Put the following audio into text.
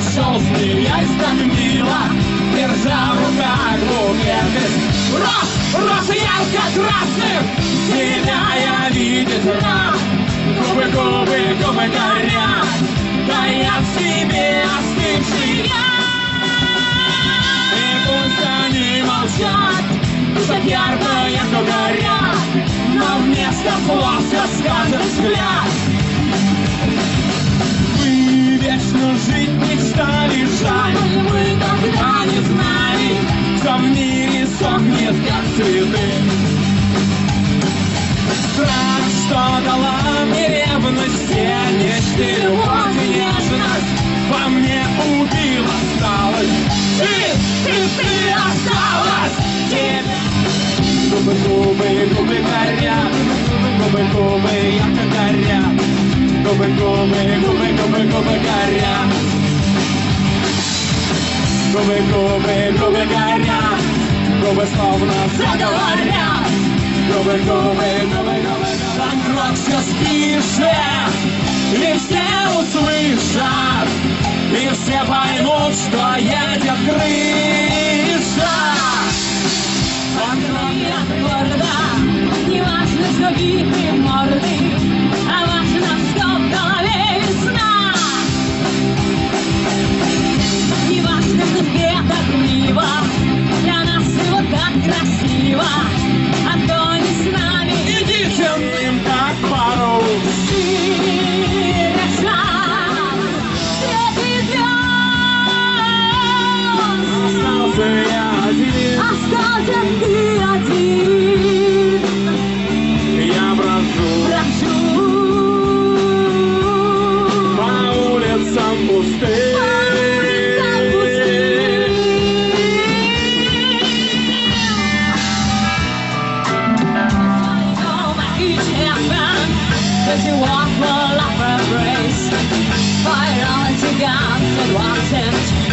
вошел, смеясь так мило, держа в руках букет роз, роз ярко-красных, тебя я видеть рад. Губы, губы, губы горят, таят в себе остывший И пусть они молчат, так ярко, ярко горят, но вместо все скажет взгляд. Вы вечно жить мечтали, жаль, мы тогда не знали, что в мире сохнет, как цветы. Страх, что дала мне ревность, все мечты, любовь и нежность, во мне убила сталость. Ты, ты, ты осталась, тебя. Губы, губы, губы горят, губы, губы, ярко горят. Губы, губы, губы, губы, губы горят. Губы, губы, губы горят. Губы словно заговорят. Губы, губы, губы, губы, Вокруг все стише, и все услышат, и все поймут, что едет крыша. To you walk well life a brace. Fire on to God, so watch him.